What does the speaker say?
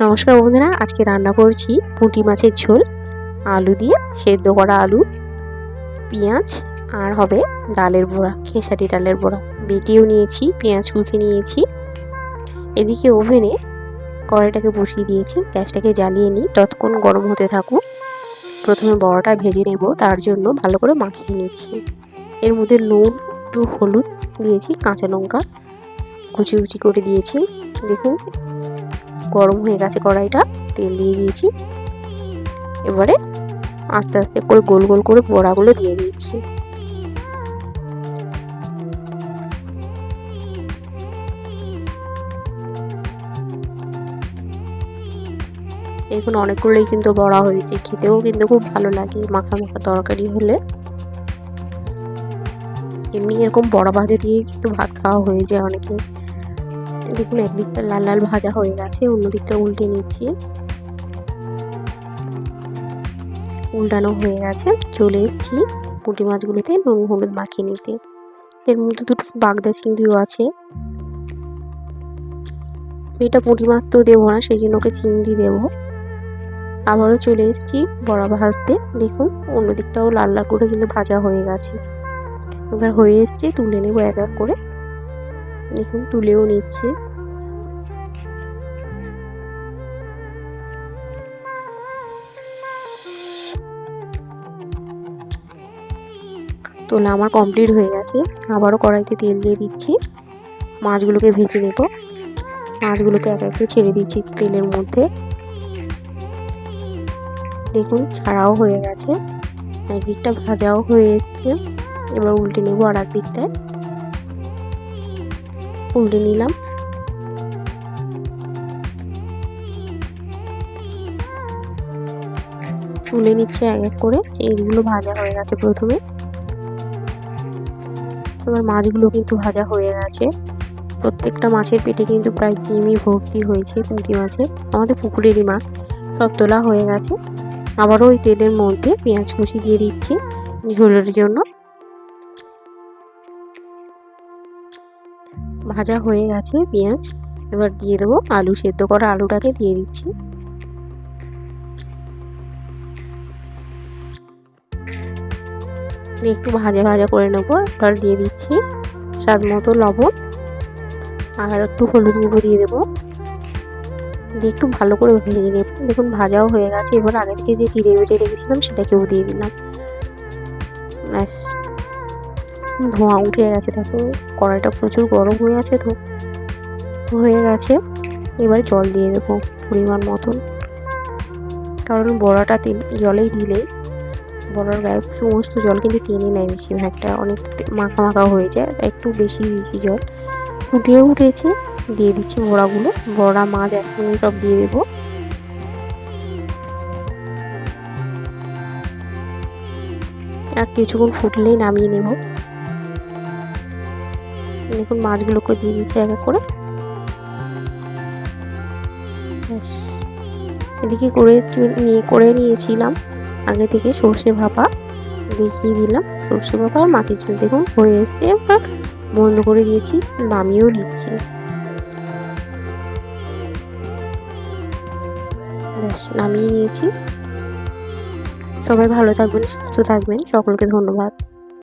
নমস্কার বন্ধুরা, আজকে রান্না করছি পুঁটি মাছের ঝোল, আলু দিয়ে সেদ্ধ করা আলু, পেঁয়াজ আর হবে ডালের বড়া, খেসারি ডালের বড়া। বেটেও নিয়েছি, পেঁয়াজ কুচি নিয়েছি। এদিকে ওভেনে কড়াইটাকে বসিয়ে দিয়েছি, গ্যাসটাকে জ্বালিয়ে নিই, ততক্ষণ গরম হতে থাকুক। প্রথমে বড়াটা ভেজে নেব, তার জন্য ভালো করে মাখিয়ে নিচ্ছি। এর মধ্যে নুন, একটু হলুদ দিয়েছি কাঁচা লঙ্কা কুচি কুচি করে দিয়েছি। দেখুন গরম হয়ে গেছে কড়াইটা, তেল দিয়ে দিয়েছি। এবারে আস্তে আস্তে করে গোল গোল করে বড়াগুলো দিয়ে দিয়েছি এখন অনেকগুলোই কিন্তু বড়া হয়েছে। খেতেও কিন্তু খুব ভালো লাগে মাখা মাখা তরকারি হলে। এমনি এরকম বড়া ভাজা দিয়ে কিন্তু ভাত খাওয়া হয়ে যায় অনেকে। দেখুন একদিকটা লাল লাল ভাজা হয়ে গেছে অন্যদিকটা উল্টে নিচ্ছি। উল্টানো হয়ে গেছে, চলে এসছি পুঁটি মাছগুলোতে নুন, হলুদ মাখিয়ে নিতে। এর মধ্যে দুটো বাগদা চিংড়িও আছে। এটা পুঁটি মাছ তো দেবো না, সেই জন্য ওকে চিংড়ি দেবো। আবারও চলে এসেছি বড়া ভাজতে, দেখুন অন্যদিকটাও লাল লাল করে কিন্তু ভাজা হয়ে গেছে। এবার হয়ে এসছে, তুলে নেব এক এক করে। দেখুন, তুলেও নিচ্ছে। তোলা আমার কমপ্লিট হয়ে গেছে। আবারও কড়াইতে তেল দিয়ে দিচ্ছি। মাছগুলোকে ভেজে নেব। মাছগুলোকে এক একে ছেড়ে দিচ্ছি তেলের মধ্যে। দেখুন, ছাড়াও হয়ে গেছে। একদিকটা ভাজাও হয়ে এসছে। এবার উল্টে নেব আর এক দিকটায় উল্টে নিলাম। তুলে নিচ্ছে এক এক করে। এইগুলো ভাজা হয়ে গেছে প্রথমে। এবার মাছগুলো কিন্তু ভাজা হয়ে গেছে। প্রত্যেকটা মাছের পেটে কিন্তু প্রায় ডিমই ভর্তি হয়েছে পুঁটি মাছের। আমাদের পুকুরেরই মাছ। সব তোলা হয়ে গেছে। আবারও ওই তেলের মধ্যে পেঁয়াজ কুচি দিয়ে দিচ্ছি ঝোলের জন্য। ভাজা হয়ে গেছে পেঁয়াজ। এবার দিয়ে দেবো আলু সেদ্ধ করা আলুটাকে দিয়ে দিচ্ছি। একটু ভাজা ভাজা করে নেব, এবার দিয়ে দিচ্ছি স্বাদ মতো লবণ। আর একটু হলুদ গুঁড়ো দিয়ে দেবো। দিয়ে একটু ভালো করে ভেজে নেব। দেখুন ভাজাও হয়ে গেছে। এবার আগে থেকে যে চিড়ে বেটে রেখেছিলাম, সেটাকেও দিয়ে দিলাম। আর ধোঁয়া উঠে গেছে, দেখো। কড়াইটা প্রচুর গরম হয়ে আছে তো। হয়ে গেছে। এবারে জল দিয়ে দেবো পরিমাণ মতন। কারণ বড়াটা জলেই দিলে বড়ার গায়ে সমস্ত জল কিন্তু টেনে নেয় বেশিরভাগটা। অনেক মাখা মাখা হয়ে যায়, একটু বেশি দিয়েছি জল। ফুটিয়ে উঠেছে, দিয়ে দিচ্ছি বড়াগুলো। বড়া, মাছ একসঙ্গে সব দিয়ে দেবো। আর কিছুক্ষণ ফুটলেই নামিয়ে নেব। দেখুন, মাছগুলোকে দিয়ে দিচ্ছি এক করে। এদিকে করে নিয়ে, করে নিয়েছিলাম। আগে থেকে সর্ষে ভাপা দেখিয়ে দিলাম। সর্ষে ভাপা আর মাছের ঝোল। দেখুন, হয়ে এসছে। বন্ধ করে দিয়েছি। নামিয়েও নিচ্ছি। ব্যাস নামিয়ে নিয়েছি। সবাই ভালো থাকবেন, সুস্থ থাকবেন। সকলকে ধন্যবাদ।